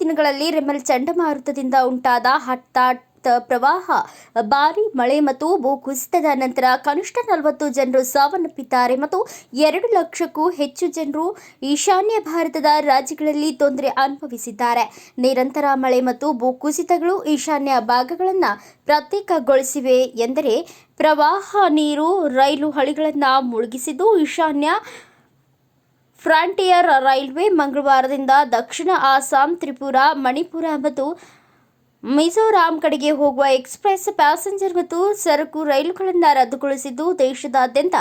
ದಿನಗಳಲ್ಲಿ ರೆಮಲ್ ಚಂಡಮಾರುತದಿಂದ ಉಂಟಾದ ಹಠಾತ್ ಪ್ರವಾಹ. ಭಾರೀ ಮಳೆ ಮತ್ತು ಭೂಕುಸಿತದ ನಂತರ ಕನಿಷ್ಠ ನಲವತ್ತು ಜನರು ಸಾವನ್ನಪ್ಪಿದ್ದಾರೆ ಮತ್ತು ಎರಡು ಲಕ್ಷಕ್ಕೂ ಹೆಚ್ಚು ಜನರು ಈಶಾನ್ಯ ಭಾರತದ ರಾಜ್ಯಗಳಲ್ಲಿ ತೊಂದರೆ ಅನುಭವಿಸಿದ್ದಾರೆ. ನಿರಂತರ ಮಳೆ ಮತ್ತು ಭೂಕುಸಿತಗಳು ಈಶಾನ್ಯ ಭಾಗಗಳನ್ನು ಪ್ರತ್ಯೇಕಗೊಳಿಸಿವೆ ಎಂದರೆ ಪ್ರವಾಹ ನೀರು, ರೈಲು ಹಳಿಗಳನ್ನು ಮುಳುಗಿಸಿದ್ದು ಈಶಾನ್ಯ ಫ್ರಾಂಟಿಯರ್ ರೈಲ್ವೆ ಮಂಗಳವಾರದಿಂದ ದಕ್ಷಿಣ ಅಸ್ಸಾಂ, ತ್ರಿಪುರ, ಮಣಿಪುರ ಮತ್ತು ಮಿಜೋರಾಂ ಕಡೆಗೆ ಹೋಗುವ ಎಕ್ಸ್ಪ್ರೆಸ್ ಪ್ಯಾಸೆಂಜರ್ ಮತ್ತು ಸರಕು ರೈಲುಗಳನ್ನು ರದ್ದುಗೊಳಿಸಿದ್ದು ದೇಶದಾದ್ಯಂತ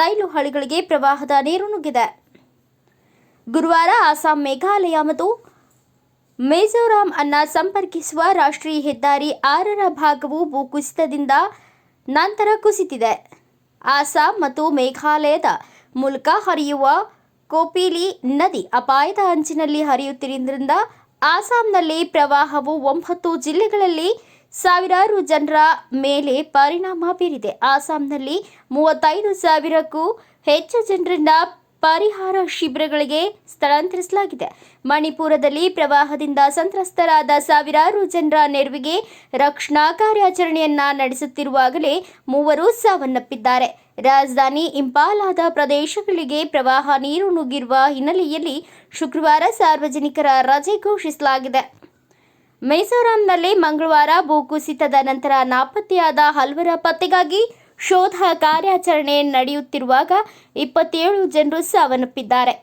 ರೈಲು ಹಳಿಗಳಿಗೆ ಪ್ರವಾಹದ ನೀರು ನುಗ್ಗಿದೆ. ಗುರುವಾರ ಅಸ್ಸಾಂ ಮೇಘಾಲಯ ಮತ್ತು ಮಿಜೋರಾಂ ಅನ್ನ ಸಂಪರ್ಕಿಸುವ ರಾಷ್ಟ್ರೀಯ ಹೆದ್ದಾರಿ ಆರರ ಭಾಗವು ಭೂಕುಸಿತದಿಂದ ನಂತರ ಕುಸಿತಿದೆ. ಅಸ್ಸಾಂ ಮತ್ತು ಮೇಘಾಲಯದ ಮೂಲಕ ಹರಿಯುವ ಕೋಪಿಲಿ ನದಿ ಅಪಾಯದ ಅಂಚಿನಲ್ಲಿ ಹರಿಯುತ್ತಿರುವುದರಿಂದ ಆಸಾಂನಲ್ಲಿ ಪ್ರವಾಹವು ಒಂಬತ್ತು ಜಿಲ್ಲೆಗಳಲ್ಲಿ ಸಾವಿರಾರು ಜನರ ಮೇಲೆ ಪರಿಣಾಮ ಬೀರಿದೆ. ಆಸಾಂನಲ್ಲಿ ಮೂವತ್ತೈದು ಸಾವಿರಕ್ಕೂ ಹೆಚ್ಚು ಜನರನ್ನ ಪರಿಹಾರ ಶಿಬಿರಗಳಿಗೆ ಸ್ಥಳಾಂತರಿಸಲಾಗಿದೆ. ಮಣಿಪುರದಲ್ಲಿ ಪ್ರವಾಹದಿಂದ ಸಂತ್ರಸ್ತರಾದ ಸಾವಿರಾರು ಜನರ ನೆರವಿಗೆ ರಕ್ಷಣಾ ಕಾರ್ಯಾಚರಣೆಯನ್ನ ನಡೆಸುತ್ತಿರುವಾಗಲೇ ಮೂವರು ಸಾವನ್ನಪ್ಪಿದ್ದಾರೆ. ರಾಜಧಾನಿ ಇಂಪಾಲಾದ ಪ್ರದೇಶಗಳಿಗೆ ಪ್ರವಾಹ ನೀರು ನುಗ್ಗಿರುವ ಹಿನ್ನೆಲೆಯಲ್ಲಿ ಶುಕ್ರವಾರ ಸಾರ್ವಜನಿಕರ ರಜೆ ಘೋಷಿಸಲಾಗಿದೆ. ಮಿಜೋರಾಂನಲ್ಲಿ ಮಂಗಳವಾರ ಭೂಕುಸಿತದ ನಂತರ ನಾಪತ್ತೆಯಾದ ಹಲ್ವರ ಪತ್ತೆಗಾಗಿ ಶೋಧ ಕಾರ್ಯಾಚರಣೆ ನಡೆಯುತ್ತಿರುವಾಗ ಇಪ್ಪತ್ತೇಳು ಜನರು ಸಾವನ್ನಪ್ಪಿದ್ದಾರೆ.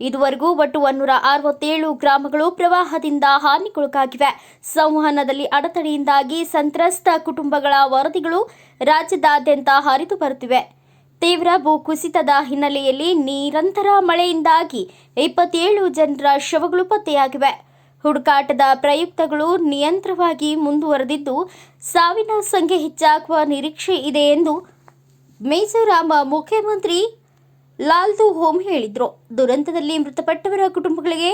ಇದುವರೆಗೂ ಒಟ್ಟು ಒನ್ನೂರ ಅರವತ್ತೇಳು ಗ್ರಾಮಗಳು ಪ್ರವಾಹದಿಂದ ಹಾನಿಗೊಳಗಾಗಿವೆ. ಸಂವಹನದಲ್ಲಿ ಅಡತಡೆಯಿಂದಾಗಿ ಸಂತ್ರಸ್ತ ಕುಟುಂಬಗಳ ವರದಿಗಳು ರಾಜ್ಯದಾದ್ಯಂತ ಹರಿದು ಬರುತ್ತಿವೆ. ತೀವ್ರ ಭೂಕುಸಿತದ ಹಿನ್ನೆಲೆಯಲ್ಲಿ ನಿರಂತರ ಮಳೆಯಿಂದಾಗಿ ಇಪ್ಪತ್ತೇಳು ಜನರ ಶವಗಳು ಪತ್ತೆಯಾಗಿವೆ. ಹುಡುಕಾಟದ ಪ್ರಯುಕ್ತಗಳು ನಿಯಂತ್ರವಾಗಿ ಮುಂದುವರೆದಿದ್ದು, ಸಾವಿನ ಸಂಖ್ಯೆ ಹೆಚ್ಚಾಗುವ ನಿರೀಕ್ಷೆ ಇದೆ ಎಂದು ಮಿಜೋರಾಂ ಮುಖ್ಯಮಂತ್ರಿ ಲಾಲ್ದು ಹೋಮ್ ಹೇಳಿದ್ರು. ದುರಂತದಲ್ಲಿ ಮೃತಪಟ್ಟವರ ಕುಟುಂಬಗಳಿಗೆ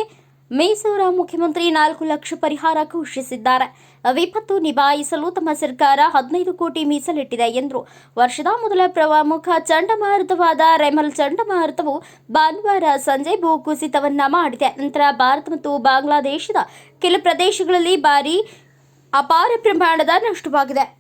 ಮಿಜೋರಾಂ ಮುಖ್ಯಮಂತ್ರಿ ನಾಲ್ಕು ಲಕ್ಷ ಪರಿಹಾರ ಘೋಷಿಸಿದ್ದಾರೆ. ವಿಪತ್ತು ನಿಭಾಯಿಸಲು ತಮ್ಮ ಸರ್ಕಾರ ಹದಿನೈದು ಕೋಟಿ ಮೀಸಲಿಟ್ಟಿದೆ ಎಂದರು ವರ್ಷದ ಮೊದಲ ಪ್ರಮುಖ ಚಂಡಮಾರುತವಾದ ರೆಮಲ್ ಚಂಡಮಾರುತವು ಭಾನುವಾರ ಸಂಜೆ ಭೂಕುಸಿತವನ್ನ ಮಾಡಿದೆ. ನಂತರ ಭಾರತ ಮತ್ತು ಬಾಂಗ್ಲಾದೇಶದ ಕೆಲ ಪ್ರದೇಶಗಳಲ್ಲಿ ಭಾರಿ ಅಪಾರ ಪ್ರಮಾಣದ ನಷ್ಟವಾಗಿದೆ.